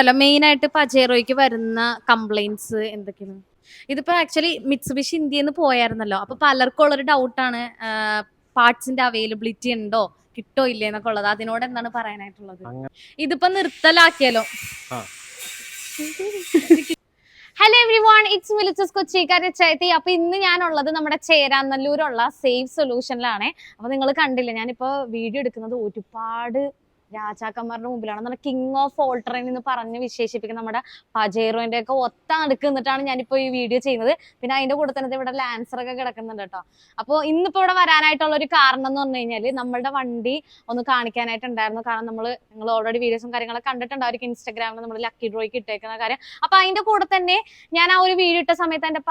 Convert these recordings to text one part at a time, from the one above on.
അല്ല മെയിൻ ആയിട്ട് പജേറോയ്ക്ക് വരുന്ന കംപ്ലൈന്റ്സ് എന്തൊക്കെയാണ്? ഇതിപ്പോ ആക്ച്വലി മിറ്റ്സുബിഷി ഇന്ത്യയിൽ നിന്ന് പോയായിരുന്നല്ലോ. അപ്പൊ പലർക്കും ഉള്ളൊരു ഡൗട്ടാണ് പാർട്സിന്റെ അവൈലബിലിറ്റി ഉണ്ടോ കിട്ടോ ഇല്ലേ എന്നൊക്കെ ഉള്ളത്. അതിനോട് എന്താണ് പറയാനായിട്ടുള്ളത്? ഇതിപ്പോ നിർത്തലാക്കിയാലോ. ഹലോ എവ്രി വൺ ഇറ്റ്സ് മിലിച്ചസ് കൊച്ചിക്കാരി ചേത്തി അപ്പൊ ഇന്ന് ഞാനുള്ളത് നമ്മുടെ ചേരാനല്ലൂരുള്ള സേഫ് സൊല്യൂഷനിലാണ് അപ്പൊ നിങ്ങൾ കണ്ടില്ല ഞാനിപ്പോ വീഡിയോ എടുക്കുന്നത് ഒരുപാട് രാജാക്കന്മാരുടെ മുമ്പിലാണ്. കിങ് ഓഫ് ഓൾട്രൻ എന്ന് പറഞ്ഞ് വിശേഷിപ്പിക്കുന്ന നമ്മുടെ പജേറോന്റെ ഒക്കെ ഒത്ത നടുക്ക് നിന്നിട്ടാണ് ഞാനിപ്പോ ഈ വീഡിയോ ചെയ്യുന്നത്. പിന്നെ അതിന്റെ കൂടെ തന്നെ ഇവിടെ ലാൻസർ ഒക്കെ കിടക്കുന്നുണ്ട് കേട്ടോ. അപ്പോൾ ഇന്നിപ്പോ ഇവിടെ വരാനായിട്ടുള്ള ഒരു കാരണം എന്ന് പറഞ്ഞു കഴിഞ്ഞാൽ നമ്മളുടെ വണ്ടി ഒന്ന് കാണിക്കാനായിട്ടുണ്ടായിരുന്നു. കാരണം നമ്മൾ നിങ്ങൾ ഓൾറെഡി വീഡിയോസും കാര്യങ്ങളൊക്കെ കണ്ടിട്ടുണ്ടായിരിക്കും ഇൻസ്റ്റാഗ്രാമിൽ നമ്മൾ ലക്കി ഡ്രോയ്ക്ക് ഇട്ടേക്കുന്ന കാര്യം. അപ്പൊ അതിന്റെ കൂടെ തന്നെ ഞാൻ ആ ഒരു വീഡിയോ ഇട്ട സമയത്ത് എന്റെ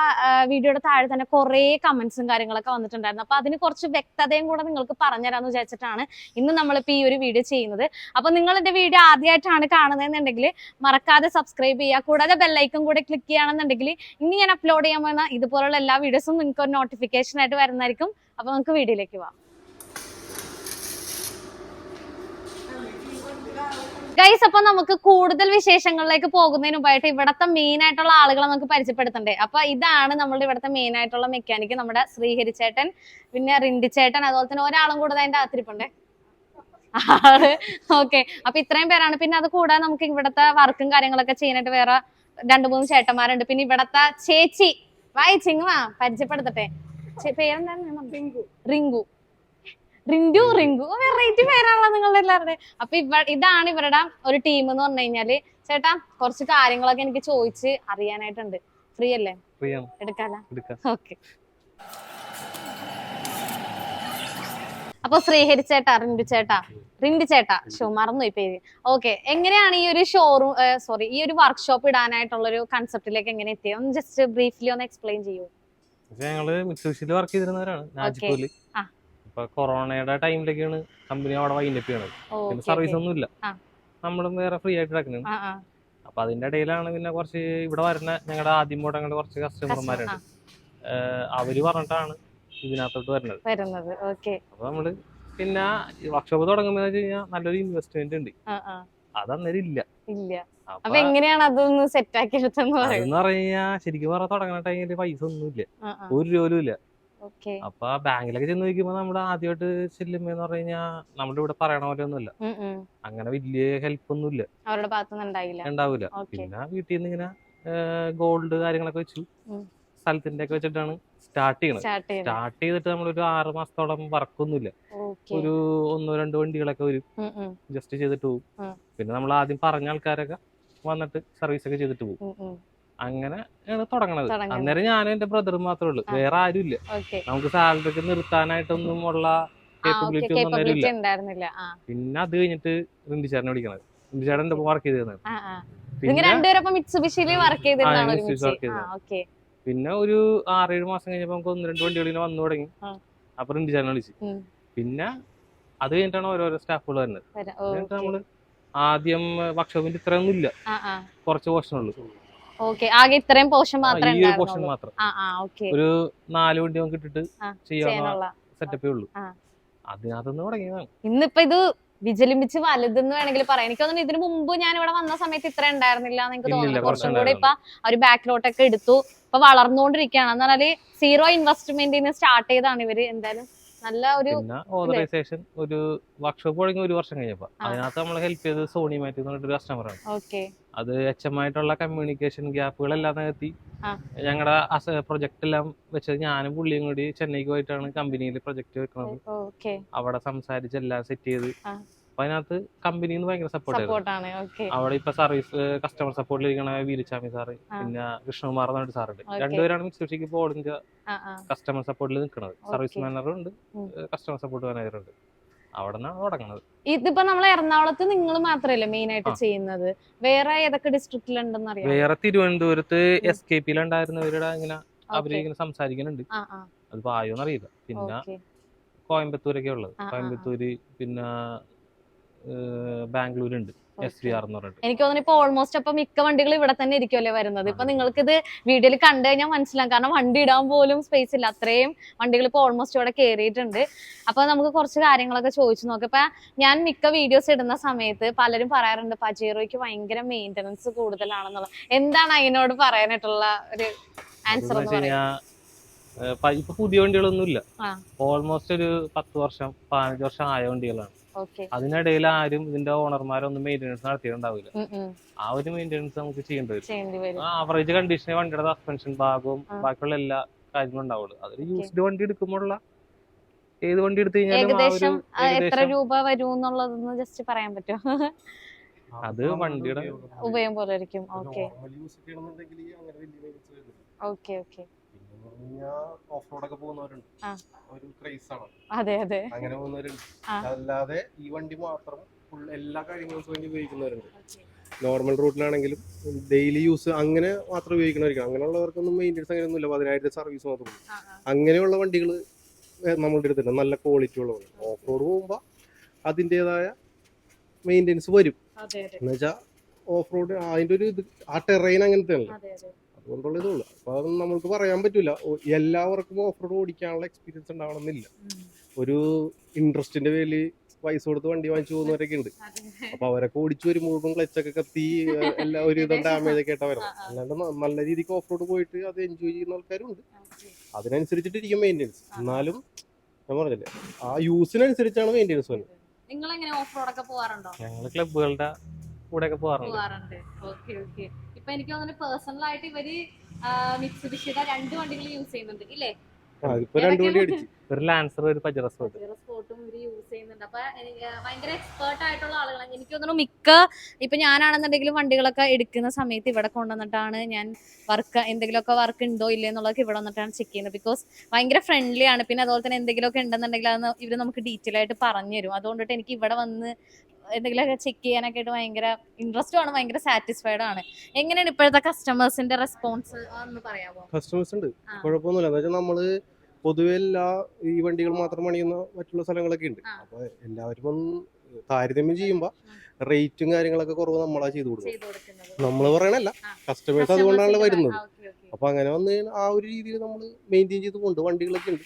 വീഡിയോയുടെ താഴെ തന്നെ കുറെ കമന്റ്സും കാര്യങ്ങളൊക്കെ വന്നിട്ടുണ്ടായിരുന്നു. അപ്പൊ അതിന് കുറച്ച് വ്യക്തതയും കൂടെ നിങ്ങൾക്ക് പറഞ്ഞുതരാന്ന് വിചാരിച്ചിട്ടാണ് ഇന്ന് നമ്മളിപ്പോ ഈ ഒരു വീഡിയോ ചെയ്യുന്നത്. അപ്പൊ നിങ്ങൾ എന്റെ വീഡിയോ ആദ്യമായിട്ടാണ് കാണുന്നതെന്നുണ്ടെങ്കിൽ മറക്കാതെ സബ്സ്ക്രൈബ് ചെയ്യുക. കൂടാതെ ബെല്ലൈക്കൺ കൂടെ ക്ലിക്ക് ചെയ്യുകയാണെന്നുണ്ടെങ്കിൽ ഇനി ഞാൻ അപ്ലോഡ് ചെയ്യാൻ പോകുന്ന ഇതുപോലുള്ള എല്ലാ വീഡിയോസും നിങ്ങൾക്ക് ഒരു നോട്ടിഫിക്കേഷൻ ആയിട്ട് വരുന്നതായിരിക്കും. അപ്പൊ നമുക്ക് വീഡിയോയിലേക്ക് പോവാം. ഗൈസ് അപ്പൊ നമുക്ക് കൂടുതൽ വിശേഷങ്ങളിലേക്ക് പോകുന്നതിന് മുമ്പായിട്ട് ഇവിടത്തെ മെയിൻ ആയിട്ടുള്ള ആളുകളെ നമുക്ക് പരിചയപ്പെടുത്തണ്ടേ. അപ്പൊ ഇതാണ് നമ്മുടെ ഇവിടുത്തെ മെയിൻ ആയിട്ടുള്ള മെക്കാനിക് നമ്മുടെ ശ്രീഹരിച്ചേട്ടൻ പിന്നെ റിണ്ടിച്ചേട്ടൻ ചേട്ടൻ അതുപോലെ തന്നെ ഒരാളും കൂടുതൽ അതിന്റെ അകത്തിരിപ്പുണ്ടേ. ആൾ. ഓക്കെ അപ്പൊ ഇത്രയും പേരാണ്. പിന്നെ അത് കൂടാതെ നമുക്ക് ഇവിടത്തെ വർക്കും കാര്യങ്ങളൊക്കെ ചെയ്യാനായിട്ട് വേറെ രണ്ടു മൂന്ന് ചേട്ടന്മാരുണ്ട്. പിന്നെ ഇവിടത്തെ ചേച്ചി. വായി ചിങ്ങുവാ പരിചയപ്പെടുത്തട്ടെ. പേരെന്താണ്? റിങ്കു. റിങ്കു. വെറൈറ്റി പേരാണല്ലോ നിങ്ങളുടെ എല്ലാവരുടെ. അപ്പൊ ഇവ ഇതാണ് ഇവരുടെ ഒരു ടീം എന്ന് പറഞ്ഞു കഴിഞ്ഞാൽ ചേട്ടാ കുറച്ച് കാര്യങ്ങളൊക്കെ എനിക്ക് ചോദിച്ച് അറിയാനായിട്ടുണ്ട്. ഫ്രീ അല്ലേ? എടുക്കാലോ? ഓക്കെ അപ്പൊ ശ്രീഹരി ചേട്ടാ റിൻഡു ചേട്ടാ. റിൻഡു ചേട്ടാ. ഷോ മറന്നുപോയി പേര്. ഓക്കെ എങ്ങനെയാണ് ഈ ഒരു ഷോറൂം സോറി ഈ ഒരു വർക്ക്ഷോപ്പ് ഇടാനായിട്ടുള്ള ഒരു കൺസെപ്റ്റിലേക്ക് എങ്ങനെ എത്തിയത് ഒന്ന് ജസ്റ്റ് ബ്രീഫ്ലി ഒന്ന് എക്സ്പ്ലെയിൻ ചെയ്യൂ. ഞങ്ങൾ മിറ്റ്സുബിഷിയിൽ വർക്ക് ചെയ്തിരുന്നവരാണ് ആ. ഇപ്പൊ കൊറോണയുടെ ടൈമിലേക്കാണ് കമ്പനി അവിടെ വൈൻഡപ്പ് ചെയ്യണത്. പിന്നെ സർവീസ് ഒന്നും ഇല്ല. നമ്മളും വേറെ ഫ്രീ ആയിട്ട് ആ അപ്പൊ അതിന്റെ ഇടയിലാണ് പിന്നെ കുറച്ച് ഇവിടെ വരുന്ന ഞങ്ങളുടെ ആദ്യം പോട്ട് ഞങ്ങളുടെ കുറച്ച് കസ്റ്റമർമാരുണ്ട് അവർ പറഞ്ഞിട്ടാണ് ഇതിനകത്തോട്ട് വരുന്നത്. വരുന്നത്. ഓക്കെ. അപ്പൊ നമ്മൾ പിന്നെ വർക്ക്ഷോപ്പ് തുടങ്ങുമ്പോൾ കഴിഞ്ഞാൽ നല്ലൊരു ഇൻവെസ്റ്റ്മെന്റ് ഉണ്ട്. അതന്നേരം ഇല്ല. ഇല്ല. അപ്പൊ എങ്ങനെയാണ് അതൊന്ന് സെറ്റ് ആക്കി എടുത്തെന്ന് പറയുന്നത് ശരിക്കും പറഞ്ഞാൽ തുടങ്ങുന്ന ടൈമിൽ പൈസ ഒന്നുമില്ല ഒരു രൂപ ഇല്ല. അപ്പൊ ബാങ്കിലൊക്കെ ചെന്ന് നോക്കുമ്പോ നമ്മുടെ ആദ്യമായിട്ട് ചെല്ലുമ്പോ പറഞ്ഞു കഴിഞ്ഞാൽ നമ്മുടെ ഇവിടെ പറയണ പോലെ ഒന്നുമില്ല. അങ്ങനെ വലിയ ഹെൽപ്പ് ഒന്നുമില്ല അവരുടെ ഭാഗത്തുനിന്ന് ഉണ്ടാവില്ല പിന്നെ വീട്ടിൽ നിന്ന് ഇങ്ങനെ ഗോൾഡ് കാര്യങ്ങളൊക്കെ വെച്ചു. സ്ഥലത്തിന്റെ ഒക്കെ വെച്ചിട്ടാണ് സ്റ്റാർട്ട് ചെയ്യണത്. സ്റ്റാർട്ട് ചെയ്തിട്ട് നമ്മൾ ഒരു ആറ് മാസത്തോളം വർക്കൊന്നുമില്ല. ഒരു ഒന്നോ രണ്ടോ വണ്ടികളൊക്കെ വരും. ജസ്റ്റ് ചെയ്തിട്ട് പോകും പിന്നെ നമ്മൾ ആദ്യം പറഞ്ഞ ആൾക്കാരൊക്കെ വന്നിട്ട് സർവീസ് ഒക്കെ ചെയ്തിട്ട് പോകും അങ്ങനെയാണ് ആണ് തുടങ്ങണത്. അന്നേരം ഞാനും എന്റെ ബ്രദറും മാത്രമേ ഉള്ളൂ. വേറെ ആരും ഇല്ല നമുക്ക് സാലറിക്ക് നിർത്താനായിട്ടൊന്നും ഉള്ള കേപ്പബിലിറ്റി ഒന്നും ഇല്ല പിന്നെ അത് കഴിഞ്ഞിട്ട് റിന്ദിച്ചാരനെ വിളിക്കണത്. റിന്ദിച്ചാരൻ എന്റെ വർക്ക് ചെയ്തിരുന്നത്. ആ ആ. നിങ്ങൾ പിന്നെ രണ്ടുപേരും മിറ്റ്സുബിഷിയിൽ വർക്ക് പിന്നെ ഒരു ആറേഴ് മാസം കഴിഞ്ഞപ്പോ നമുക്ക് ഒന്ന് രണ്ട് വണ്ടികൾ ഇങ്ങനെ വന്നു തുടങ്ങി. അപ്പൊ അപ്പൊ റിൻഡിച്ചേട്ടനെ വിളിച്ചു. പിന്നെ അത് കഴിഞ്ഞിട്ടാണ് ഓരോരോ സ്റ്റാഫുകൾ വരുന്നത്. എന്നിട്ട് നമ്മൾ ആദ്യം വർക്ക്ഷോപ്പിന്റെ ഇത്രയൊന്നും ഇല്ല. കുറച്ച് ഓക്കെ. ആകെ ഇത്രയും പോർഷൻ മാത്രമേ ഈ ഒരു പോർഷൻ മാത്രം. ഒരു നാല് വണ്ടി നമുക്ക് ഇട്ടിട്ട് ചെയ്യാനുള്ള. സെറ്റപ്പേ ഉള്ളൂ. അതിനകത്തുനിന്ന് തുടങ്ങിയതാണ്. ഇന്നിപ്പോ ഇത് വിജലിമ്പിച്ച് വലുതെന്ന് വേണമെങ്കിൽ പറയാം. എനിക്ക് തോന്നുന്നു ഇതിനു മുമ്പ് ഞാൻ ഇവിടെ വന്ന സമയത്ത് ഇത്ര ഉണ്ടായിരുന്നില്ല എന്ന് എനിക്ക് തോന്നുന്നു. കുറച്ചും കൂടെ ഇപ്പൊ ഒരു ബാക്കിലോട്ടൊക്കെ എടുത്തു. ഇപ്പൊ വളർന്നുകൊണ്ടിരിക്കുകയാണ്. എന്ന് പറഞ്ഞാൽ സീറോ ഇൻവെസ്റ്റ്മെന്റിന് സ്റ്റാർട്ട് ചെയ്താണ് ഇവർ എന്തായാലും നല്ല ഒരു ഓതറൈസേഷൻ ഒരു വർക്ക്ഷോപ്പ് തുടങ്ങി ഒരു വർഷം കഴിഞ്ഞപ്പോ. അതിനകത്ത് നമ്മൾ ഹെൽപ്പ് ചെയ്തത് സോണി മാറ്റി കസ്റ്റമർ ആണ്. കസ്റ്റമറാണ് ഓക്കെ അത് എച്ചമായിട്ടുള്ള കമ്മ്യൂണിക്കേഷൻ ഗ്യാപ്പുകളെല്ലാം നികത്തി. ഞങ്ങളുടെ പ്രൊജക്ട് എല്ലാം വെച്ചത് ഞാനും പുള്ളിയും കൂടി ചെന്നൈക്ക് പോയിട്ടാണ് കമ്പനിയിൽ പ്രൊജക്ട് വെക്കുന്നത് അവിടെ സംസാരിച്ച് എല്ലാം സെറ്റ് ചെയ്ത്. അപ്പൊ അതിനകത്ത് കമ്പനിയിൽ നിന്ന് ഭയങ്കര സപ്പോർട്ട് ആണ് സപ്പോർട്ടാണ് അവിടെ ഇപ്പൊ സർവീസ് കസ്റ്റമർ സപ്പോർട്ടിൽ ഇരിക്കണ സാറ്. പിന്നെ കൃഷ്ണകുമാർ എന്ന് പറഞ്ഞിട്ട് സാറുണ്ട് രണ്ടുപേരാണ് മിക്സൂഷിക്ക് ആ കസ്റ്റമർ സപ്പോർട്ടിൽ നിൽക്കുന്നത് സർവീസ്. മാനേജറും ഉണ്ട് കസ്റ്റമർ സപ്പോർട്ട് മാനേജറും ഉണ്ട്. അവിടെ നിന്നാണ് തുടങ്ങുന്നത് ഇതിപ്പോ നമ്മൾ എറണാകുളത്ത് നിങ്ങൾ മാത്രല്ലേ മെയിൻ ആയിട്ട് ചെയ്യുന്നത്? വേറെ ഏതൊക്കെ ഡിസ്ട്രിക്റ്റിലുണ്ടെന്ന് അറിയാം വേറെ തിരുവനന്തപുരത്ത്. എസ് കെ പിയിലുണ്ടായിരുന്നവരുടെ ഇങ്ങനെ അവർ ഇങ്ങനെ സംസാരിക്കുന്നുണ്ട് ആ ആ. അത് പായോന്ന് അറിയില്ല പിന്നെ കോയമ്പത്തൂരൊക്കെ ഉള്ളത്. കോയമ്പത്തൂര് പിന്നെ ബാംഗ്ലൂരുണ്ട്. എസ് വി ആർ എന്ന് പറഞ്ഞിട്ട്. എനിക്ക് തോന്നുന്നു ഇപ്പൊ ഓൾമോസ്റ്റ് അപ്പൊ മിക്ക വണ്ടികൾ ഇവിടെ തന്നെ ഇരിക്കുമല്ലേ വരുന്നത്. ഇപ്പൊ നിങ്ങൾക്ക് ഇത് വീഡിയോയിൽ കണ്ടു കഴിഞ്ഞാൽ മനസ്സിലാവും. കാരണം വണ്ടി ഇടാൻ പോലും സ്പേസ് ഇല്ല. അത്രയും വണ്ടികൾ ഇപ്പൊ ഓൾമോസ്റ്റ് ഇവിടെ കയറിയിട്ടുണ്ട് അപ്പൊ നമുക്ക് കുറച്ച് കാര്യങ്ങളൊക്കെ ചോദിച്ചു നോക്കാം. ഇപ്പൊ ഞാൻ മിക്ക വീഡിയോസ് ഇടുന്ന സമയത്ത് പലരും പറയാറുണ്ട് പജേറോയ്ക്ക് ഭയങ്കര മെയിന്റനൻസ് കൂടുതലാണെന്നുള്ളത് എന്താണ് അതിനോട് പറയാനായിട്ടുള്ള ഒരു ആൻസർ എന്ന് പറയുന്നത്? ഇപ്പൊ പുതിയ വണ്ടികളൊന്നും ഇല്ല ഓൾമോസ്റ്റ് ഒരു പത്ത് വർഷം പതിനഞ്ച് വർഷം ആയ വണ്ടികളാണ്. അതിനിടയിൽ ആരും ഇതിന്റെ ഓണർമാരൊന്നും മെയിന്റെനൻസ് നടത്തിയിട്ടുണ്ടാവില്ല. ആ ഒരു മെയിന്റെനൻസ് നമുക്ക് ചെയ്യേണ്ടി വരും. ആവറേജ് കണ്ടീഷനിൽ വണ്ടിയുടെ സസ്പെൻഷൻ ഭാഗവും. ബാക്കിയുള്ള എല്ലാ കാര്യങ്ങളും ഉണ്ടാവുള്ളൂ. അതൊരു യൂസ്ഡ് വണ്ടി എടുക്കുമ്പോഴുള്ള ഏത് വണ്ടി എടുത്തു കഴിഞ്ഞാലും ഏകദേശം എത്ര രൂപ വരും എന്നുള്ളതൊന്ന് ജസ്റ്റ് പറയാൻ പറ്റുമോ? അത് വണ്ടിയുടെ ഉപയോഗം പോലെ ആയിരിക്കും. ഓക്കെ ഓക്കെ ഓക്കെ പിന്നെ റോഡ് ഓഫ് റോഡൊക്കെ പോകുന്നവരുണ്ട്. ഒരു ക്രൈസ് ആണ് അതെ അതെ. അങ്ങനെ പോകുന്നവരുണ്ട്. അല്ലാതെ ഈ വണ്ടി മാത്രം ഫുൾ എല്ലാ കാര്യങ്ങൾക്കും വേണ്ടി ഉപയോഗിക്കുന്നവരുണ്ട്. നോർമൽ റൂട്ടിലാണെങ്കിലും ഡെയിലി യൂസ് അങ്ങനെ മാത്രം ഉപയോഗിക്കണമായിരിക്കും അങ്ങനെയുള്ളവർക്കൊന്നും മെയിന്റെസ് അങ്ങനെ ഒന്നുമില്ല പതിനായിരത്തി സർവീസ് മാത്രമേ അങ്ങനെയുള്ള വണ്ടികൾ നമ്മളുടെ അടുത്തുണ്ട്. നല്ല ക്വാളിറ്റി ഉള്ള വണ്ടി ഓഫ് റോഡ് പോകുമ്പോൾ അതിന്റെതായ മെയിന്റെനൻസ് വരും എന്നുവെച്ചാൽ ഓഫ് റോഡ് അതിന്റെ ഒരു ഇത് ആ ടെറൈൻ അങ്ങനത്തെ അതെ. അതുകൊണ്ടുള്ള ഇതുള്ളൂ. അപ്പൊ അത് നമുക്ക് പറയാൻ പറ്റില്ല എല്ലാവർക്കും ഓഫ് റോഡ് ഓടിക്കാനുള്ള എക്സ്പീരിയൻസ് ഉണ്ടാവണമെന്നില്ല. ഒരു ഇൻട്രസ്റ്റിന്റെ പേരിൽ പൈസ കൊടുത്ത് വണ്ടി വാങ്ങിച്ചു പോകുന്നവരൊക്കെ ഉണ്ട്. അപ്പൊ അവരൊക്കെ ഓടിച്ചു വരുമ്പോഴും ക്ലച്ചൊക്കെ കത്തി എല്ലാ ഒരു ഇതും ഡാമേജ് ഒക്കെ ആയിട്ടാ വരുന്നത്. അല്ലാണ്ട് നല്ല രീതിക്ക് ഓഫ് റോഡ് പോയിട്ട് അത് എൻജോയ് ചെയ്യുന്ന ആൾക്കാരുണ്ട്. അതിനനുസരിച്ചിട്ടിരിക്കും മെയിന്റെനൻസ് എന്നാലും ഞാൻ പറഞ്ഞില്ലേ ആ യൂസിനനുസരിച്ചാണ് മെയിന്റെനൻസ് വരുന്നത് നിങ്ങൾ എങ്ങനെ ഓഫ് റോഡൊക്കെ പോകാറുണ്ടോ പോവാറുണ്ടോ? ഞങ്ങൾ ക്ലബുകളുടെ കൂടെ ഒക്കെ പോകാറുണ്ട് പോവാറുണ്ട്. ഓക്കെ ഓക്കെ ഇപ്പൊ എനിക്ക് തോന്നുന്നു പേഴ്സണൽ ആയിട്ട് ഇവർ മിക്സിബിഷിയുടെ രണ്ട് വണ്ടികൾ യൂസ് ചെയ്യുന്നുണ്ട് ഇല്ലേ? ഇവർ ഭയങ്കര എക്സ്പേർട്ട് ആയിട്ടുള്ള ആളുകളാണ്. എനിക്ക് തോന്നുന്നു മിക്ക ഇപ്പൊ ഞാനാണെന്നുണ്ടെങ്കിലും വണ്ടികളൊക്കെ എടുക്കുന്ന സമയത്ത് ഇവിടെ കൊണ്ടുവന്നിട്ടാണ് ഞാൻ വർക്ക് എന്തെങ്കിലുമൊക്കെ വർക്ക് ഉണ്ടോ ഇല്ലേ എന്നുള്ളതൊക്കെ ഇവിടെ വന്നിട്ടാണ് ചെക്ക് ചെയ്യുന്നത്. ബിക്കോസ് ഭയങ്കര ഫ്രണ്ട്ലി ആണ്. പിന്നെ അതുപോലെ തന്നെ എന്തെങ്കിലുമൊക്കെ ഉണ്ടെന്നുണ്ടെങ്കിൽ അത് ഇവർ നമുക്ക് ഡീറ്റെയിൽ ആയിട്ട് പറഞ്ഞു തരും അതുകൊണ്ടിട്ട് എനിക്ക് ഇവിടെ വന്ന് എന്തെങ്കിലുമൊക്കെ ചെക്ക് ചെയ്യാനൊക്കെ ആയിട്ട് ഭയങ്കര ഇൻട്രസ്റ്റും ആണ് ഭയങ്കര സാറ്റിസ്ഫൈഡ് ആണ്. എങ്ങനെയാണ് ഇപ്പോഴത്തെ കസ്റ്റമേഴ്സിന്റെ റെസ്പോൺസ് എന്ന് പറയാമോ കസ്റ്റമേഴ്സ് ഉണ്ട്. കുഴപ്പമൊന്നുമില്ല. എന്ന് വെച്ചാൽ നമ്മൾ പൊതുവെ എല്ലാ ഈ വണ്ടികൾ മാത്രം പണിയുന്ന മറ്റുള്ള സ്ഥലങ്ങളൊക്കെ ഉണ്ട്. അപ്പൊ എല്ലാവരും ഒന്ന് താരതമ്യം ചെയ്യുമ്പോ റേറ്റും കാര്യങ്ങളൊക്കെ കുറവ് നമ്മളാ ചെയ്തു കൊടുക്കുന്നത്. നമ്മൾ നമ്മൾ പറയണല്ല കസ്റ്റമേഴ്സ് അതുകൊണ്ടാണല്ലോ വരുന്നത്. അപ്പൊ അങ്ങനെ വന്ന് കഴിഞ്ഞാൽ ആ ഒരു രീതിയിൽ നമ്മൾ മെയിന്റെയിൻ ചെയ്ത് കൊണ്ട് വണ്ടികളൊക്കെ ഉണ്ട്.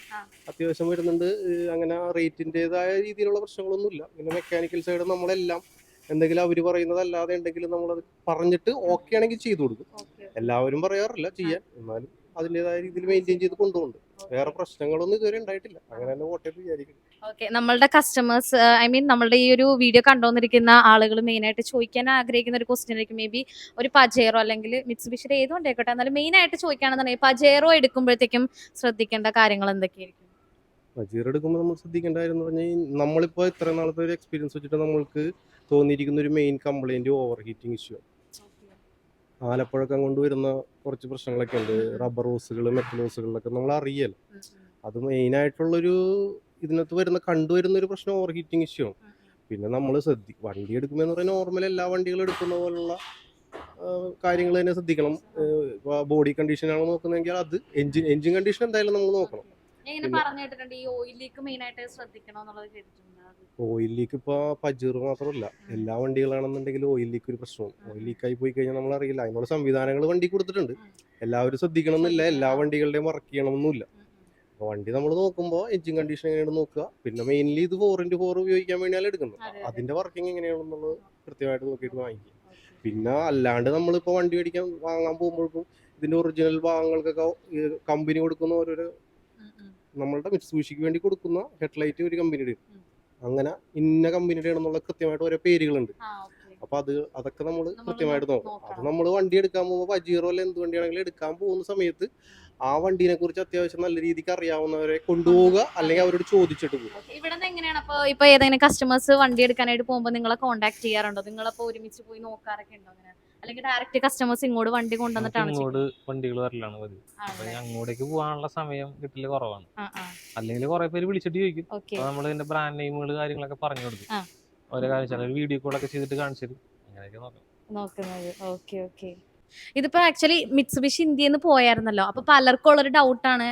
അത്യാവശ്യം വരുന്നുണ്ട് അങ്ങനെ റേറ്റിന്റെതായ രീതിയിലുള്ള പ്രശ്നങ്ങളൊന്നുമില്ല. പിന്നെ മെക്കാനിക്കൽ സൈഡ് നമ്മളെല്ലാം എന്തെങ്കിലും അവർ പറയുന്നതല്ലാതെ ഉണ്ടെങ്കിലും നമ്മളത് പറഞ്ഞിട്ട് ഓക്കെ ആണെങ്കിൽ ചെയ്തു കൊടുക്കും. എല്ലാവരും പറയാറില്ല ചെയ്യാൻ. എന്നാലും അതിന്റെതായ രീതിയിൽ മെയിന്റെയിൻ ചെയ്ത് കൊണ്ടുപോകുന്നുണ്ട്. വേറെ പ്രശ്നങ്ങളൊന്നും ഇതുവരെ ഉണ്ടായിട്ടില്ല. അങ്ങനെ തന്നെ വോട്ടേപ്പ് വിചാരിക്കും ഓക്കെ നമ്മളുടെ കസ്റ്റമേഴ്സ് ഐ മീൻ നമ്മളുടെ ഈ ഒരു വീഡിയോ കണ്ടുവന്നിരിക്കുന്ന ആളുകൾ മെയിൻ ആയിട്ട് ചോദിക്കാൻ ആഗ്രഹിക്കുന്ന ഒരു ക്വസ്റ്റ്യൻ ആയിരിക്കും. മേ ബി ഒരു പജേറോ അല്ലെങ്കിൽ മിറ്റ്സുബിഷിയുടെ ഏത് വണ്ടി ആയിക്കോട്ടെ. എന്നാലും മെയിൻ ആയിട്ട് ചോദിക്കുകയാണെന്നുണ്ടെങ്കിൽ പജേറോ എടുക്കുമ്പോഴത്തേക്കും ശ്രദ്ധിക്കേണ്ട കാര്യങ്ങൾ എന്തൊക്കെയായിരിക്കും? മജീർ എടുക്കുമ്പോൾ നമ്മൾ ശ്രദ്ധിക്കേണ്ട കാര്യം എന്ന് പറഞ്ഞാൽ നമ്മളിപ്പോൾ ഇത്ര നാളത്തെ ഒരു എക്സ്പീരിയൻസ് വെച്ചിട്ട് നമ്മൾക്ക് തോന്നിയിരിക്കുന്ന ഒരു main complaint over heating issue ആലപ്പുഴക്കം കൊണ്ടുവരുന്ന കുറച്ച് പ്രശ്നങ്ങളൊക്കെ ഉണ്ട്. റബ്ബർ ഹോസുകൾ മെറ്റൽ ഹോസുകളിലൊക്കെ നമ്മൾ അറിയല്ലോ അത് മെയിനായിട്ടുള്ളൊരു ഇതിനകത്ത് വരുന്ന കണ്ടുവരുന്ന ഒരു പ്രശ്നം ഓവർ ഹീറ്റിംഗ് ഇഷ്യൂ ആണ്. പിന്നെ നമ്മൾ ശ്രദ്ധി വണ്ടി എടുക്കുമ്പോൾ എന്ന് പറഞ്ഞാൽ നോർമൽ എല്ലാ വണ്ടികളും എടുക്കുന്ന പോലുള്ള കാര്യങ്ങൾ തന്നെ ശ്രദ്ധിക്കണം. ബോഡി കണ്ടീഷൻ ആണ് നോക്കുന്നതെങ്കിൽ അത് എഞ്ചിൻ എഞ്ചിൻ കണ്ടീഷൻ എന്തായാലും നമ്മൾ നോക്കണം. ഓയിൽ ലീക്ക് ഇപ്പൊ പജീർ മാത്രമല്ല എല്ലാ വണ്ടികളാണെന്നുണ്ടെങ്കിൽ ഓയിൽ ലീക്ക് ഒരു പ്രശ്നമാണ് ഓയിൽ ലീക്ക് ആയി പോയി കഴിഞ്ഞാൽ നമ്മൾ അറിയില്ല അതിനുള്ള സംവിധാനങ്ങൾ വണ്ടി കൊടുത്തിട്ടുണ്ട്. എല്ലാവരും ശ്രദ്ധിക്കണം. എന്നില്ല എല്ലാ വണ്ടികളുടെയും വർക്ക് ചെയ്യണമെന്നില്ല. അപ്പോൾ വണ്ടി നമ്മൾ നോക്കുമ്പോൾ എഞ്ചിൻ കണ്ടീഷൻ എങ്ങനെയാണ് നോക്കുക. പിന്നെ മെയിൻലി ഇത് ഫോർ ഇന്റു ഫോർ ഉപയോഗിക്കാൻ വേണ്ടിയാണ് എടുക്കുന്നത്. അതെ, അതെ. അതിന്റെ വർക്കിംഗ് എങ്ങനെയാണെന്നുള്ളത് കൃത്യമായിട്ട് നോക്കിയിട്ട് വാങ്ങിക്കുക. പിന്നെ അല്ലാണ്ട് നമ്മളിപ്പോൾ വണ്ടി മേടിക്കാൻ വാങ്ങാൻ പോകുമ്പോഴേക്കും ഇതിന്റെ ഒറിജിനൽ ഭാഗങ്ങൾക്കൊക്കെ കമ്പനി കൊടുക്കുന്ന ഓരോരോ നമ്മളുടെ മിറ്റ്സൂഷിക്ക് വേണ്ടി കൊടുക്കുന്ന ഹെഡ്ലൈറ്റ് ഒരു കമ്പനിയുടെ. അങ്ങനെ ഇന്ന കമ്പനിയുടെ ആണെന്നുള്ള കൃത്യമായിട്ട് ഓരോ പേരുകളുണ്ട്. അപ്പൊ അത് അതൊക്കെ നമ്മൾ നമ്മൾ കൃത്യമായിട്ട് നോക്കണം. അത് നമ്മൾ വണ്ടി എടുക്കാൻ പോകുമ്പോൾ പജീറോ അല്ല എന്ത് വണ്ടിയാണെങ്കിലും എടുക്കാൻ പോകുന്ന സമയത്ത് ആ വണ്ടിനെ കുറിച്ച് അത്യാവശ്യം നല്ല രീതിക്ക് അറിയാവുന്നവരെ കൊണ്ടുപോവുക അല്ലെങ്കിൽ അവരോട് ചോദിച്ചിട്ട് പോകുക ഇവിടെ ഇവിടുന്ന് എങ്ങനെയാണ്? അപ്പൊ ഇപ്പൊ ഏതെങ്കിലും കസ്റ്റമേഴ്സ് വണ്ടി എടുക്കാനായിട്ട് പോകുമ്പോൾ നിങ്ങളെ കോൺടാക്ട് ചെയ്യാറുണ്ടോ? നിങ്ങളപ്പോ ഒരുമിച്ച് പോയി നോക്കാറൊക്കെ ഉണ്ടോ അങ്ങനെ? അല്ലെങ്കിൽ ഡയറക്റ്റ് കസ്റ്റമേഴ്സ് ഇങ്ങോട്ട് വണ്ടി കൊണ്ടുവന്നിട്ടാണ് ഇങ്ങോട്ട് വണ്ടികൾ വരലാണ് പതിവ്. അപ്പൊ? അങ്ങോട്ടേക്ക് പോകാനുള്ള സമയം കിട്ടൽ കുറവാണ്. അല്ലെങ്കിൽ കുറെ പേര് വിളിച്ചിട്ട് ചോദിക്കും. നമ്മൾ ഇതിന്റെ ബ്രാൻഡ് നെയിമുകൾ കാര്യങ്ങളൊക്കെ പറഞ്ഞു കൊടുക്കും. ഓരോ കാര്യം വീഡിയോ കോളൊക്കെ ചെയ്തിട്ട് കാണിച്ചു അങ്ങനെയൊക്കെ നോക്കാം. നോക്കുന്നത്. Okay okay. ഇതിപ്പോ ആക്ച്വലി മിറ്റ്സുബിഷി ഇന്ത്യയിൽ നിന്ന് പോയായിരുന്നല്ലോ. അപ്പൊ പലർക്കും ഉള്ളൊരു ഡൗട്ടാണ്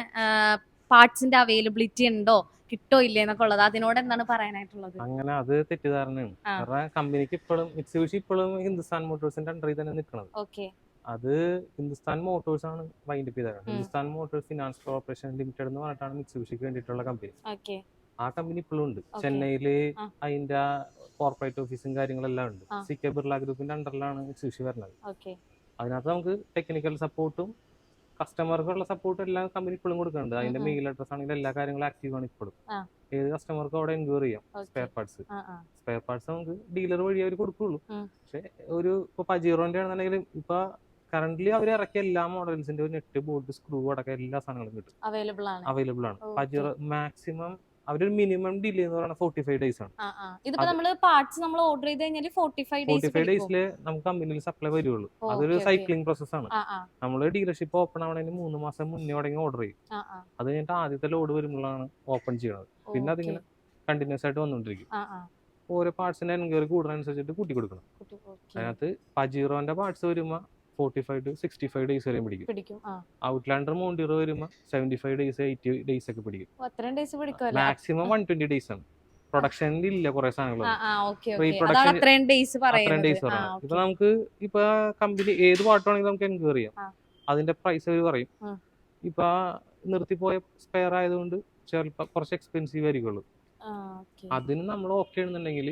പാർട്സിന്റെ അവൈലബിലിറ്റി ഉണ്ടോ കിട്ടോ ഇല്ലേ എന്നൊക്കെ ഉള്ളത്. അതിനോട് എന്താണ് പറയാനായിട്ടുള്ളത്? അങ്ങനെ അത് തെറ്റിദ്ധാരണയാണ്. കാരണം കമ്പനിക്ക് ഇപ്പോഴും മിക്സിവിഷി ഇപ്പോഴും ഹിന്ദുസ്ഥാൻ മോട്ടോഴ്സിന്റെ അണ്ടറിൽ തന്നെ നിൽക്കുന്നത് ഓക്കെ അത് ഹിന്ദുസ്ഥാൻ മോട്ടോഴ്സ് ആണ് വൈൻഡപ്പ് ചെയ്തത്. Hindustan motors finance corporation limited എന്ന് പറഞ്ഞിട്ടാണ് മിക്സിവിഷിക്ക് വേണ്ടിയിട്ടുള്ള കമ്പനി ഓക്കെ ആ കമ്പനി ഇപ്പോഴും ഉണ്ട്. ചെന്നൈയിൽ ചെന്നൈയിൽ അതിന്റെ കോർപ്പറേറ്റ് ഓഫീസും കാര്യങ്ങളെല്ലാം ഉണ്ട്. സി കെ ബിർള ഗ്രൂപ്പിന്റെ അണ്ടറിലാണ് മിക്സിവിഷി വരുന്നത്. അതിനകത്ത് നമുക്ക് ടെക്നിക്കൽ സപ്പോർട്ടും കസ്റ്റമർക്കുള്ള സപ്പോർട്ടും എല്ലാം കമ്പനി ഇപ്പോഴും കൊടുക്കുന്നുണ്ട്. അതിന്റെ. മെയിൽ അഡ്രസ് ആണെങ്കിലും എല്ലാ കാര്യങ്ങളും ആക്റ്റീവ് ആണ് ഇപ്പോഴും. ഏത് കസ്റ്റമർക്കും അവിടെ എൻക്വയറി ചെയ്യാം. സ്പെയർ പാർട്സ് സ്പെയർ പാർട്സ് നമുക്ക് ഡീലർ വഴി അവർ കൊടുക്കുള്ളൂ. പക്ഷെ ഒരു ഇപ്പൊ പജീറോന്റെ ആണെന്നുണ്ടെങ്കിൽ ഇപ്പൊ കറന്റ്ലി അവർ ഇറക്കിയ എല്ലാ മോഡൽസിന്റെ ഒരു നെറ്റ് ബോൾട്ട് സ്ക്രൂ അടക്കം എല്ലാ സാധനങ്ങളും കിട്ടും. അവൈലബിൾ ആണ്. അവൈലബിൾ ആണ്. പജീറോ മാക്സിമം അവരൊരു മിനിമം ഡിലേ എന്ന് പറയുന്നത് ഫോർട്ടി ഫൈവ് ഡേയ്സ് ആണ്. ഇതിപ്പോ അത് നമ്മൾ പാർട്സ് നമ്മൾ ഓർഡർ ചെയ്ത് കഴിഞ്ഞാൽ forty five forty five days ഡേയ്സിൽ നമുക്ക് കമ്പനിയിൽ സപ്ലൈ വരുള്ളൂ അതൊരു സൈക്ലിംഗ് പ്രോസസ് ആണ്. നമ്മൾ ഡീലർഷിപ്പ് ഓപ്പൺ ആവണതിന് മൂന്ന് മാസം മുന്നേ തുടങ്ങി ഓർഡർ ചെയ്യും. അത് കഴിഞ്ഞിട്ട് ആദ്യത്തെ ലോഡ് വരുമ്പോഴാണ് ഓപ്പൺ ചെയ്യണത്. പിന്നെ അതിങ്ങനെ കണ്ടിന്യൂസ് ആയിട്ട് വന്നുകൊണ്ടിരിക്കും ഓരോ പാർട്സിന്റെ എൻക്വയറി കൂടുന്നതനുസരിച്ചിട്ട് കൂട്ടി കൊടുക്കണം. അതിനകത്ത് പജീറോന്റെ പാർട്സ് വരുമ്പോൾ forty five to sixty five days വരെയും പിടിക്കും. പിടിക്കും ആ. ഔട്ട്ലാൻഡർ മോണ്ടിറോ വരുമ്പോൾ seventy five days eighty days ഒക്കെ പിടിക്കും. അത്രയും days maximum one twenty days ആണ്. പ്രൊഡക്ഷനിൽ ഇല്ല കുറെ സാധനങ്ങൾ അത്രയും ഡേയ്സ് പറയാം ഇപ്പൊ നമുക്ക് ഇപ്പൊ കമ്പനി ഏത് പാട്ടാണെങ്കിലും നമുക്ക് എൻക്വയർ ചെയ്യാം. അതിന്റെ പ്രൈസ് അവർ പറയും. ഇപ്പൊ നിർത്തിപ്പോയ സ്പെയർ ആയതുകൊണ്ട് ചിലപ്പോ കുറച്ച് എക്സ്പെൻസീവ് ആയിരിക്കുള്ളൂ. അതിന് നമ്മൾ ഓക്കെ ആണെന്നുണ്ടെങ്കിൽ.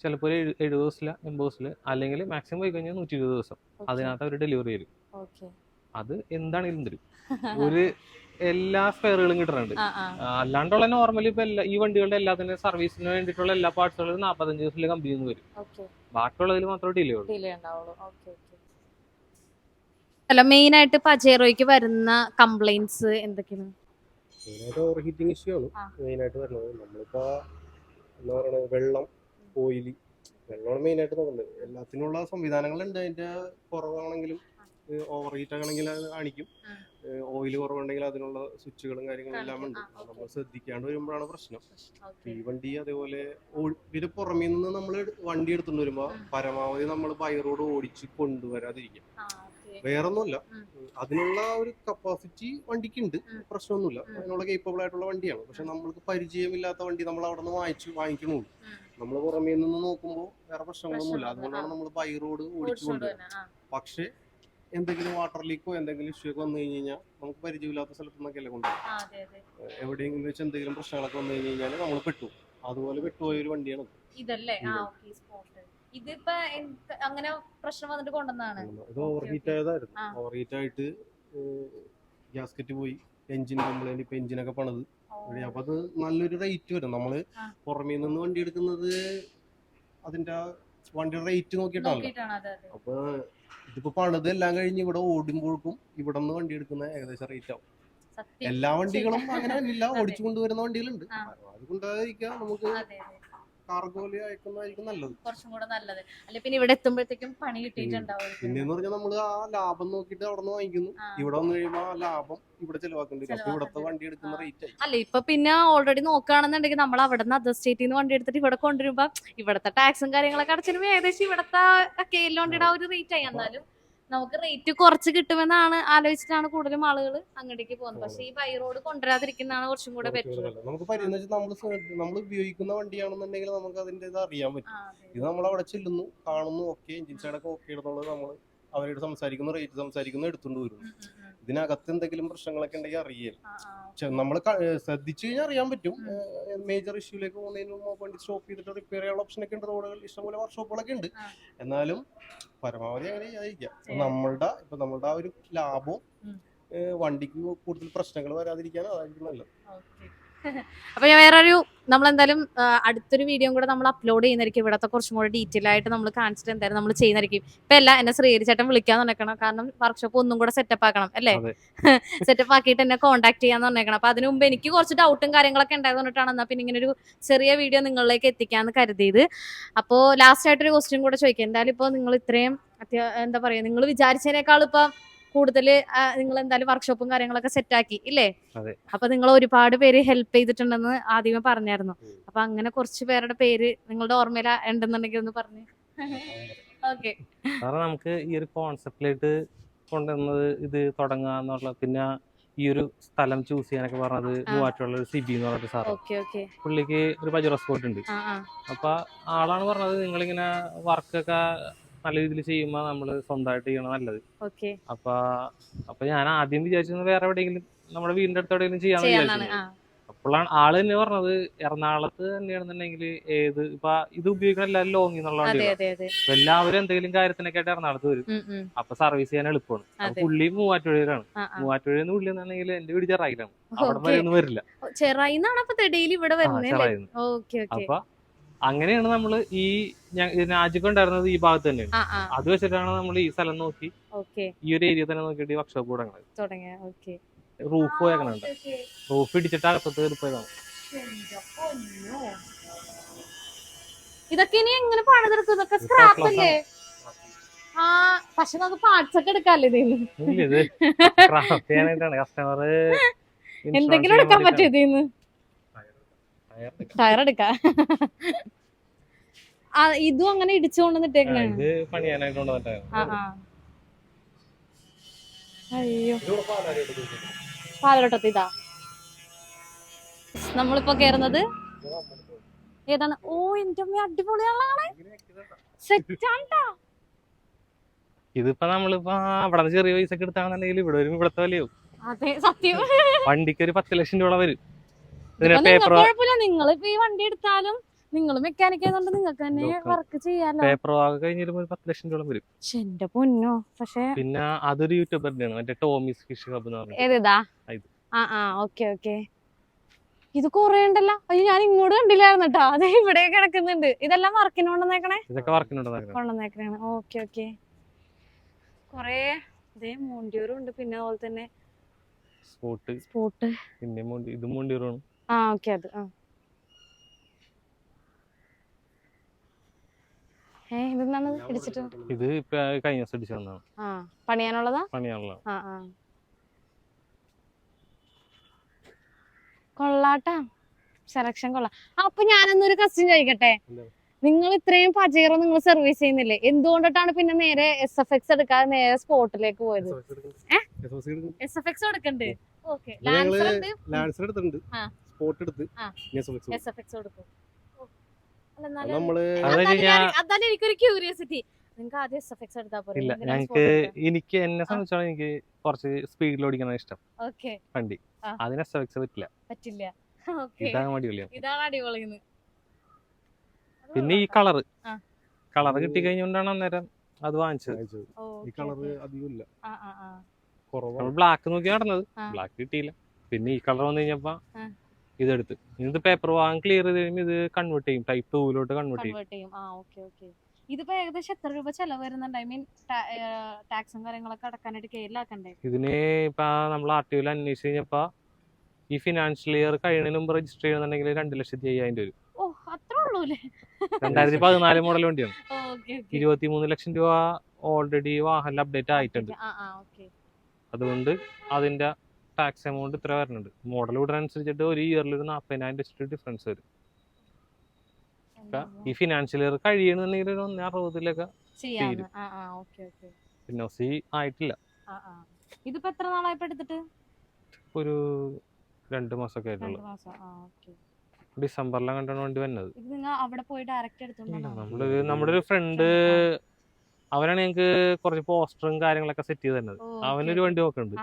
ചിലപ്പോൾ ഒരു എഴു- എഴുപത് ദിവസത്തില എൺപത് ദിവസത്തിൽ അല്ലെങ്കിൽ മാക്സിമം പോയി കഴിഞ്ഞാൽ നൂറ്റി ഇരുപത് ദിവസം. Okay, അതിനകത്ത് അവർ ഡെലിവറി തരും. അത് എന്താണെങ്കിലും തരും. ഒരു എല്ലാ സ്പെയറുകളും കിട്ടുന്നുണ്ട്. അല്ലാണ്ടുള്ള നോർമലി ഇപ്പൊ എല്ലാ ഈ വണ്ടികളുടെ എല്ലാത്തിന്റെ സർവീസിന് വേണ്ടിയിട്ടുള്ള എല്ലാ പാർട്സുകളും നാപ്പത്തഞ്ച് ദിവസത്തിൽ കമ്പനിയിൽ നിന്ന് വരും. ഓക്കെ. ബാക്കിയുള്ളതിൽ മാത്രമേ ഡിലേ ഉള്ളൂ. ഡിലേ ഉണ്ടാവുള്ളൂ. Okay okay. അല്ല മെയിൻ ആയിട്ട് പജേറോയ്ക്ക് വരുന്ന കംപ്ലൈന്റ്സ് എന്തൊക്കെയാണ്? മെയിനായിട്ട് ഓവർ ഹീറ്റിംഗ് ഇഷ്യൂ ആണ്. മെയിൻ മെയിനായിട്ട് വരുന്നത് നമ്മളിപ്പോ എന്താ പറയുക വെള്ളം. ഓയിൽ വെള്ളമാണ് മെയിനായിട്ട് നോക്കുന്നത്. എല്ലാത്തിനുള്ള സംവിധാനങ്ങളുണ്ട്. അതിന്റെ കുറവാണെങ്കിലും ഓവർ ഹീറ്റ് ആണെങ്കിൽ അത് കാണിക്കും. ഓയിൽ കുറവുണ്ടെങ്കിൽ അതിനുള്ള സ്വിച്ചുകളും കാര്യങ്ങളും എല്ലാം ഉണ്ട്. നമ്മൾ ശ്രദ്ധിക്കാണ്ട് വരുമ്പോഴാണ് പ്രശ്നം. തീവണ്ടി ഈ വണ്ടി അതേപോലെ ഇതിന് പുറമേ നിന്ന് നമ്മൾ വണ്ടി എടുത്തുകൊണ്ട് വരുമ്പോൾ പരമാവധി നമ്മൾ ബൈറോഡ് ഓടിച്ച് കൊണ്ടുവരാതിരിക്കും വേറൊന്നുമല്ല. അതിനുള്ള ഒരു കപ്പാസിറ്റി വണ്ടിക്കുണ്ട്. ഉണ്ട് പ്രശ്നമൊന്നുമില്ല. അതിനുള്ള കേപ്പബിൾ ആയിട്ടുള്ള വണ്ടിയാണ്. പക്ഷെ നമ്മൾക്ക് പരിചയമില്ലാത്ത വണ്ടി നമ്മൾ അവിടെ നിന്ന് വാങ്ങിച്ചു വാങ്ങിക്കണു ഉം. നമ്മൾ പുറമേ നിന്ന് നോക്കുമ്പോൾ വേറെ പ്രശ്നങ്ങളൊന്നുമില്ല. അതുകൊണ്ടാണ് നമ്മൾ ബൈ റോഡ് ഓടിച്ചുകൊണ്ട് പക്ഷെ എന്തെങ്കിലും വാട്ടർ ലീക്കോ എന്തെങ്കിലും ഇഷ്യൂ ഒക്കെ വന്നു കഴിഞ്ഞ് കഴിഞ്ഞാൽ നമുക്ക് പരിചയമില്ലാത്ത സ്ഥലത്തു നിന്നൊക്കെയല്ലേ കൊണ്ടുപോകും എവിടെയെങ്കിലും വെച്ച് എന്തെങ്കിലും പ്രശ്നങ്ങളൊക്കെ വന്നു കഴിഞ്ഞ് കഴിഞ്ഞാൽ നമ്മൾ പെട്ടു. അതുപോലെ പെട്ടുപോയ ഒരു വണ്ടിയാണ് ഇത്. ഇതല്ലേ? ഇതിപ്പോ അങ്ങനെ പ്രശ്നം വന്നിട്ട് കൊണ്ടുവന്നാണ് ഇത് ഓവർ ഹീറ്റ് ആയതായിരുന്നു. ഓവർ ഹീറ്റ് ആയിട്ട് ഗ്യാസ്കറ്റ് പോയി. എഞ്ചിൻ കംപ്ലൈന്റ് ഇപ്പൊ എഞ്ചിനൊക്കെ പണിത്. അപ്പൊ അത് നല്ലൊരു റേറ്റ് വരും. നമ്മൾ. പുറമേ നിന്ന് വണ്ടി എടുക്കുന്നത് അതിന്റെ വണ്ടിയുടെ റേറ്റ് നോക്കിയിട്ടാണ്. അപ്പൊ ഇതിപ്പോ പണിത് എല്ലാം കഴിഞ്ഞ് ഇവിടെ ഓടുമ്പോഴേക്കും ഇവിടെ നിന്ന് വണ്ടി എടുക്കുന്ന ഏകദേശം റേറ്റ് ആവും. എല്ലാ വണ്ടികളും അങ്ങനെ ഇല്ല. ഓടിച്ചു കൊണ്ടുവരുന്ന വണ്ടികളുണ്ട്. അതുകൊണ്ടായിരിക്കാം അത് കൊണ്ടായിരിക്കാം നമുക്ക് കാർഗോലി അയക്കുന്നതായിരിക്കും നല്ലത്. കുറച്ചും കൂടെ നല്ലത്. അല്ലെ പിന്നെ ഇവിടെ എത്തുമ്പോഴത്തേക്കും പണി കിട്ടിയിട്ടുണ്ടാവും പിന്നെന്ന് പറഞ്ഞാൽ നമ്മൾ ആ ലാഭം നോക്കിയിട്ട് അവിടെ നിന്ന് വാങ്ങിക്കുന്നു. ഇവിടെ വന്നു കഴിയുമ്പോൾ ആ ലാഭം ഇവിടെ ചെലവാക്കേണ്ടി അപ്പൊ ഇവിടുത്തെ വണ്ടി എടുക്കുന്ന റേറ്റ് ആയി അല്ല ഇപ്പൊ പിന്നെ ഓൾറെഡി നോക്കുകയാണെന്നുണ്ടെങ്കിൽ നമ്മൾ അവിടെ നിന്ന് അതർ സ്റ്റേറ്റിൽ നിന്ന് വണ്ടി എടുത്തിട്ട് ഇവിടെ കൊണ്ടുവരുമ്പോ ഇവിടത്തെ ടാക്സും കാര്യങ്ങളൊക്കെ അടച്ചിരുമ്പോ ഏകദേശം ഇവിടത്തെ കെയിൽ വണ്ടിയുടെ ആ ഒരു റേറ്റ് ആയി. എന്നാലും നമുക്ക് റേറ്റ് കുറച്ച് കിട്ടുമെന്നാണ് ആലോചിച്ചിട്ടാണ് കൂടുതലും ആളുകൾ അങ്ങോട്ടേക്ക് പോകുന്നത്. പക്ഷെ ഈ ബൈ റോഡ് കൊണ്ടുവരാതിരിക്കുന്നതാണ് കുറച്ചും കൂടെ പറ്റുന്നത് ബെറ്റർ നമുക്ക് നമ്മൾ ഉപയോഗിക്കുന്ന വണ്ടിയാണെന്നുണ്ടെങ്കിൽ നമുക്ക് അതിന്റെ ഇത് അറിയാൻ പറ്റും. ഇത് നമ്മൾ അവിടെ ചെല്ലുന്നു കാണുന്നു ഓക്കെ എഞ്ചിൻ സൈഡൊക്കെ ഓക്കെ എന്നുള്ളത് നമ്മൾ അവരോട് സംസാരിക്കുന്നു റേറ്റ് സംസാരിക്കുന്നു എടുത്തുകൊണ്ട് വരുന്നു ഇതിനകത്ത് എന്തെങ്കിലും പ്രശ്നങ്ങളൊക്കെ ഉണ്ടെങ്കിൽ അറിയാം. നമ്മൾ ശ്രദ്ധിച്ചു കഴിഞ്ഞാൽ അറിയാൻ പറ്റും. മേജർ ഇഷ്യൂലേക്ക് പോകുന്നതിന് വണ്ടി സ്റ്റോപ്പ് ചെയ്തിട്ട് റിപ്പയർ ചെയ്യാനുള്ള ഓപ്ഷൻ ഒക്കെ ഉണ്ട്. റോഡുകൾ ഇഷ്ടംപോലെ വർക്ക്ഷോപ്പുകളൊക്കെ ഉണ്ട്. എന്നാലും പരമാവധി അങ്ങനെ ചെയ്യാതിരിക്കാം ചെയ്യാം. നമ്മളുടെ ഇപ്പൊ നമ്മളുടെ ആ ഒരു ലാഭവും വണ്ടിക്ക് കൂടുതൽ പ്രശ്നങ്ങൾ വരാതിരിക്കാനും അതായിരിക്കും നല്ലത്. അപ്പൊ ഞാൻ വേറൊരു നമ്മൾ എന്തായാലും അടുത്തൊരു വീഡിയോ കൂടെ നമ്മൾ അപ്ലോഡ് ചെയ്യുന്നതായിരിക്കും. ഇവിടത്തെ കുറച്ചും കൂടെ ഡീറ്റെയിൽ ആയിട്ട് നമ്മൾ കാണിച്ചിട്ട് എന്തായാലും നമ്മൾ ചെയ്യുന്നതായിരിക്കും. ഇപ്പൊ അല്ല എന്നെ ശ്രീഹരി ചേട്ടൻ വിളിക്കാൻ നടക്കണം കാരണം വർക്ക്ഷോപ്പ് ഒന്നും കൂടെ സെറ്റപ്പ് ആക്കണം അല്ലേ. സെറ്റപ്പ് ആക്കിയിട്ട് എന്നെ കോൺടാക്ട് ചെയ്യാന്ന് പറഞ്ഞേക്കണം. അപ്പൊ അതിന് മുമ്പ് എനിക്ക് കുറച്ച് ഡൗട്ടും കാര്യങ്ങളൊക്കെ ഉണ്ടായത് കൊണ്ടിട്ടാണ് എന്നാ പിന്നെ ഇങ്ങനെ ഒരു ചെറിയ വീഡിയോ നിങ്ങളിലേക്ക് എത്തിക്കാന്ന് കരുതിയത്. അപ്പോൾ ലാസ്റ്റ് ആയിട്ടൊരു ക്വസ്റ്റ്യൻ കൂടെ ചോദിക്കാം. എന്തായാലും ഇപ്പോൾ നിങ്ങൾ ഇത്രയും അത്യാ എന്താ പറയാ നിങ്ങൾ വിചാരിച്ചതിനേക്കാൾ ഇപ്പൊ കൂടുതൽ നിങ്ങൾ എന്തായാലും വർക്ക്ഷോപ്പും കാര്യങ്ങളൊക്കെ സെറ്റ് ആക്കി ഇല്ലേ. അപ്പൊ നിങ്ങൾ ഒരുപാട് പേര് ഹെൽപ്പ് ചെയ്തിട്ടുണ്ടെന്ന് ആദ്യമേ പറഞ്ഞായിരുന്നു. അപ്പൊ അങ്ങനെ കുറച്ച് പേരുടെ പേര് നിങ്ങളുടെ ഓർമ്മയിൽ ഉണ്ടെന്നുണ്ടെങ്കിൽ ഒന്ന് പറഞ്ഞു. ഓക്കെ നമുക്ക് ഈ ഒരു കോൺസെപ്റ്റിലേക്ക് കൊണ്ടുവന്നത് ഇത് തുടങ്ങുക എന്നുള്ള പിന്നെ ഈ ഒരു സ്ഥലം ചൂസ് ചെയ്യാനൊക്കെ പറഞ്ഞത്. മൂവാറ്റുള്ള ഒരു സിബി എന്ന് പറഞ്ഞിട്ട് സാറ്. പുള്ളിക്ക് ഒരു പജറ സ്പോട്ട് ഉണ്ട്. അപ്പൊ ആളാണ് പറഞ്ഞത് നിങ്ങളിങ്ങനെ വർക്കൊക്കെ നല്ല രീതിയിൽ ചെയ്യുമ്പോൾ നമ്മൾ സ്വന്തമായിട്ട് ചെയ്യണം നല്ലത്. അപ്പൊ അപ്പൊ ഞാൻ ആദ്യം വിചാരിച്ചത് വേറെ എവിടെയെങ്കിലും നമ്മുടെ വീടിന്റെ അടുത്ത് എവിടെയെങ്കിലും ചെയ്യാന്ന് വിചാരിച്ചത് അപ്പോഴാണ് ആൾ തന്നെ പറഞ്ഞത് എറണാകുളത്ത് തന്നെയാണെന്നുണ്ടെങ്കിൽ ഏത് ഇപ്പൊ ഇത് ഉപയോഗിക്കുന്ന എല്ലാവരും ലോങ് എന്നുള്ള എല്ലാവരും എന്തെങ്കിലും കാര്യത്തിനൊക്കെ ആയിട്ട് എറണാകുളത്ത് വരും. അപ്പൊ സർവീസ് ചെയ്യാൻ എളുപ്പമാണ്. പുള്ളി മൂവാറ്റുപുഴയിലാണ്. മൂവാറ്റുപുഴയിൽ നിന്ന് പുള്ളി എന്നാണെങ്കിൽ എന്റെ വീട് ചെറായിലാണ്. അവിടെ ഓക്കേ. വരെ ഒന്നും വരില്ല. ചെറായിന്നാണ് അപ്പൊ ഇവിടെ അപ്പൊ അങ്ങനെയാണ് നമ്മൾ ഈ ഉണ്ടായിരുന്നത് ഈ ഭാഗത്ത് തന്നെയാണ് ആ അത് വെച്ചിട്ടാണ് നമ്മൾ ഈ സ്ഥലം നോക്കി ഈ ഒരു ഏരിയ തന്നെ നോക്കിയിട്ട് വർക്ക്ഷോപ്പ് തുടങ്ങുന്നത് റൂഫ് പോയങ്ങനുണ്ട് റൂഫ് ഇടിച്ചിട്ട് അകത്തത്ത് കയറിപ്പോയതാണ് ഇതൊക്കെ ഇനി എങ്ങനെ പണിതെടുക്കും? ഇതൊക്കെ സ്ക്രാപ്പ് അല്ലേ? ആ പക്ഷെ നമുക്ക് പാർട്സ് ഒക്കെ എടുക്കാല്ലേ ഇതിന്ന് എന്തെങ്കിലും എടുക്കാൻ പറ്റും ഇതിന്ന് ടയർ എടുക്കാം ഇതും അങ്ങനെ ഇടിച്ചു ഇത് പണിയാനായിട്ട് അയ്യോ. പാലരോട്ടത്ത് ഇതാ. നമ്മളിപ്പോ കേറുന്നത് ഏതാണ്? ഓ എന്റെ അമ്മ അടിപൊളിയാണ് സെറ്റാണ്ടാ. ഇതിപ്പോ നമ്മളിപ്പോ അവിടെ ചെറിയ പൈസ ഒക്കെ എടുത്താണെന്നുണ്ടെങ്കിൽ ഇവിടെ വരും ഇവിടത്തെ വിലയാവും. അതെ സത്യം. വണ്ടിക്ക് ഒരു പത്ത് ലക്ഷം രൂപ വരും ഇപ്പൊ ഇതിന് നിങ്ങൾക്ക് പേപ്പർ കുഴപ്പമില്ല. നിങ്ങൾ ഇപ്പൊ ഈ വണ്ടി എടുത്താലും നിങ്ങൾ മെക്കാനിക് ആയതുകൊണ്ട് നിങ്ങൾക്ക് തന്നെ വർക്ക് ചെയ്യാലോ. പേപ്പർ വാങ്ങി കഴിഞ്ഞാലും ഒരു പത്ത് ലക്ഷം രൂപ വരും. എന്റെ പൊന്നോ. പക്ഷെ പിന്നെ അതൊരു യൂട്യൂബറിന്റെ മറ്റേ ടോമിസ് ഫിഷ് ഹബ് എന്ന് പറഞ്ഞിട്ട്. ഏതാ ആ. ആ ഓക്കെ ഓക്കെ. ഇത് കൊറേ ഉണ്ടല്ലോ. അയ്യോ ഞാൻ ഇങ്ങോട്ട് കണ്ടില്ലായിരുന്നു കേട്ടോ അതെ ഇവിടെ കിടക്കുന്നുണ്ട്. ഇതെല്ലാം വർക്കിന് കൊണ്ടുവന്നേക്കണേ? ഇതൊക്കെ വർക്കിനുണ്ടാക്കുന്നത് കൊണ്ടുവന്നേക്കണേ. Okay okay. കൊറേ ഇതേ മോണ്ടിയൂറും ഉണ്ട്. പിന്നെ അതുപോലെ തന്നെ സ്പോട്ട് സ്പോട്ട് പിന്നെ ഇത് മോണ്ടിയറാണ് ആ ഓക്കെ അത് ആ. ഇത് ഇപ്പൊ കഴിഞ്ഞ ദിവസം അടിച്ചു വന്നതാണ്. ആ പണിയാനുള്ളതാ? ആ ആ. കൊള്ളാട്ടാ. സെലക്ഷൻ കൊള്ളാം. അപ്പൊ ഞാനൊന്നൊരു ക്വസ്റ്റ്യൻ ചോദിക്കട്ടെ? നിങ്ങൾ ഇത്രയും പജേറോ നിങ്ങൾ സർവീസ് ചെയ്യുന്നില്ലേ? എന്തുകൊണ്ടിട്ടാണ് പിന്നെ നേരെ എസ് എഫ് എക്സ് എടുക്കാതെ നേരെ സ്പോട്ടിലേക്ക് പോയത്? എസ് എഫ് എക്സ് എടുക്കണ്ടേ. ഓക്കെ ലാൻസർ എടുത്തിട്ടുണ്ട്. ആ. സ്പോട്ട് എടുത്ത്. എസ് എഫ് എക്സ് കൊടുക്കും. അതാണ് എനിക്കൊരു ക്യൂരിയോസിറ്റി എസ് എഫ് എക്സ് എടുത്താൽ പോരെ? ഇല്ല ഞങ്ങക്ക് എനിക്ക് എന്നെ സംബന്ധിച്ചോളം എനിക്ക് കുറച്ച് സ്പീഡിൽ ഓടിക്കണം ഇഷ്ടം. ഓക്കെ. വണ്ടി. അതിന് എസ് എക്സ് പറ്റില്ല. പറ്റില്ല. ഓക്കെ. ഇതാണ് അടിപൊളിയാണ് പിന്നെ ഈ കളറ്. കളറ് കളർ കിട്ടി കഴിഞ്ഞുകൊണ്ടാണ് അന്നേരം അത് വാങ്ങിച്ചത്. ഈ കളറ് കളർ okay. ആ, ആ, ആ. കുറവാണ് നമ്മൾ ബ്ലാക്ക് നോക്കി നടന്നത്. ബ്ലാക്ക് കിട്ടിയില്ല. പിന്നെ ഈ കളർ വന്നു കഴിഞ്ഞപ്പോ. ഇതെടുത്ത്. ഇത് പേപ്പർ വാങ്ങാൻ ക്ലിയർ ചെയ്ത് കഴിയുമ്പോൾ ഇത് കൺവേർട്ട് ചെയ്യും. ടൈപ്പ് ടൂവിലോട്ട് കൺവേർട്ട് ചെയ്യും. കൺവേർട്ട് ചെയ്യും. ആ ഓക്കെ ഓക്കെ ഇതിപ്പോ ഏകദേശം എത്ര രൂപ ചെലവ് വരുന്നുണ്ട്? ഐ മീൻ ടാക്സും കാര്യങ്ങളൊക്കെ അടക്കാനായിട്ട് കയ്യിലാക്കണ്ടേ ഇതിന് ഇപ്പൊ നമ്മൾ ആർ ടി ഒയിൽ അന്വേഷിച്ച് കഴിഞ്ഞപ്പോ ഈ ഫിനാൻഷ്യൽ ഇയർ കഴിയുന്നതിന് മുമ്പ് രജിസ്റ്റർ ചെയ്യണമെന്നുണ്ടെങ്കിൽ രണ്ട് ലക്ഷത്തി അയ്യായിരം രൂപ ഓ അത്രേ ഉള്ളൂ അല്ലേ? രണ്ടായിരത്തി പതിനാല് മോഡൽ വണ്ടിയാണ്. ഓക്കേ ഓക്കേ ഇരുപത്തി മൂന്ന് ലക്ഷം രൂപ ഓൾറെഡി വാഹനം അപ്ഡേറ്റ് ആയിട്ടുണ്ട്. ആ ആ ഓക്കെ അതുകൊണ്ട് അതിന്റെ ടാക്സ് എമൗണ്ട് ഇത്ര വരുന്നുണ്ട്. മോഡൽ വിടുന്നതനുസരിച്ചിട്ട് ഒരു ഇയറിൽ ഒരു നാൽപ്പതിനായിരം വെച്ചിട്ട് ഡിഫറൻസ് വരും. ഈ ഫിനാൻഷ്യൽ ഇയർ കഴിയണമെന്നുണ്ടെങ്കിൽ ഒരു ഒന്നേ അറുപതിലൊക്കെ പിന്നെ സി ആയിട്ടില്ല. ഇതിപ്പോ എത്ര നാളായിട്ട് എടുത്തിട്ട്? ഒരു രണ്ട് മാസമൊക്കെ ആയിട്ടുള്ളൂ. ഡിസംബറിലാണ് കണ്ടാണ് വണ്ടി വന്നത്. നമ്മളൊരു നമ്മുടെ ഒരു ഫ്രണ്ട് അവനാണ് ഞങ്ങക്ക് കുറച്ച് പോസ്റ്ററും കാര്യങ്ങളൊക്കെ സെറ്റ് ചെയ്ത് തന്നത് അവനൊരു വണ്ടി നോക്കുന്നുണ്ട്.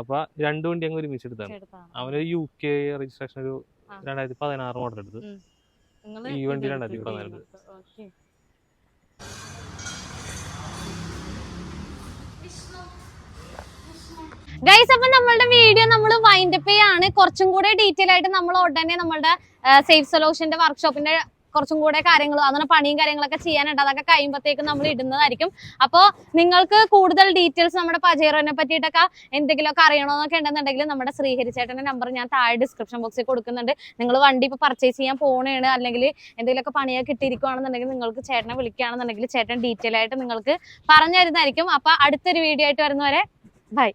അപ്പൊ രണ്ടു വണ്ടി അങ്ങ് ഒരുമിച്ച് എടുത്താണ്. അവനൊരു അവന് യു കെ രജിസ്ട്രേഷൻ ഒരു. രണ്ടായിരത്തി പതിനാറ് മോഡൽ എടുത്ത്. ഈ വണ്ടി രണ്ടായിരത്തി പതിനാറ്. ഗൈസ് അപ്പൊ നമ്മളുടെ വീഡിയോ നമ്മൾ വൈൻഡപ്പ് ചെയ്യാണ്. കുറച്ചും കൂടെ ഡീറ്റെയിൽ ആയിട്ട് നമ്മൾ ഉടനെ നമ്മളുടെ സേഫ് സൊല്യൂഷന്റെ വർക്ക്ഷോപ്പിന്റെ കുറച്ചും കൂടെ കാര്യങ്ങൾ അങ്ങനെ പണിയും കാര്യങ്ങളൊക്കെ ചെയ്യാനുണ്ട്. അതൊക്കെ കഴിയുമ്പോഴത്തേക്കും നമ്മൾ ഇടുന്നതായിരിക്കും. അപ്പോൾ നിങ്ങൾക്ക് കൂടുതൽ ഡീറ്റെയിൽസ് നമ്മുടെ പജേറോനെ പറ്റിയിട്ടൊക്കെ എന്തെങ്കിലുമൊക്കെ അറിയണമെന്നൊക്കെ ഉണ്ടെന്നുണ്ടെങ്കിൽ നമ്മുടെ ശ്രീഹരി ചേട്ടന്റെ നമ്പർ ഞാൻ താഴെ ഡിസ്ക്രിപ്ഷൻ ബോക്സിൽ കൊടുക്കുന്നുണ്ട്. നിങ്ങൾ വണ്ടി ഇപ്പോൾ പർച്ചേസ് ചെയ്യാൻ പോകണേണ് അല്ലെങ്കിൽ എന്തെങ്കിലുമൊക്കെ പണിയൊക്കെ കിട്ടിയിരിക്കുകയാണെന്നുണ്ടെങ്കിൽ നിങ്ങൾക്ക് ചേട്ടനെ വിളിക്കുകയാണെന്നുണ്ടെങ്കിൽ ചേട്ടൻ ഡീറ്റെയിൽ ആയിട്ട് നിങ്ങൾക്ക് പറഞ്ഞു തരുന്നതായിരിക്കും അപ്പോൾ അടുത്തൊരു വീഡിയോ ആയിട്ട് വരുന്നവരെ ബൈ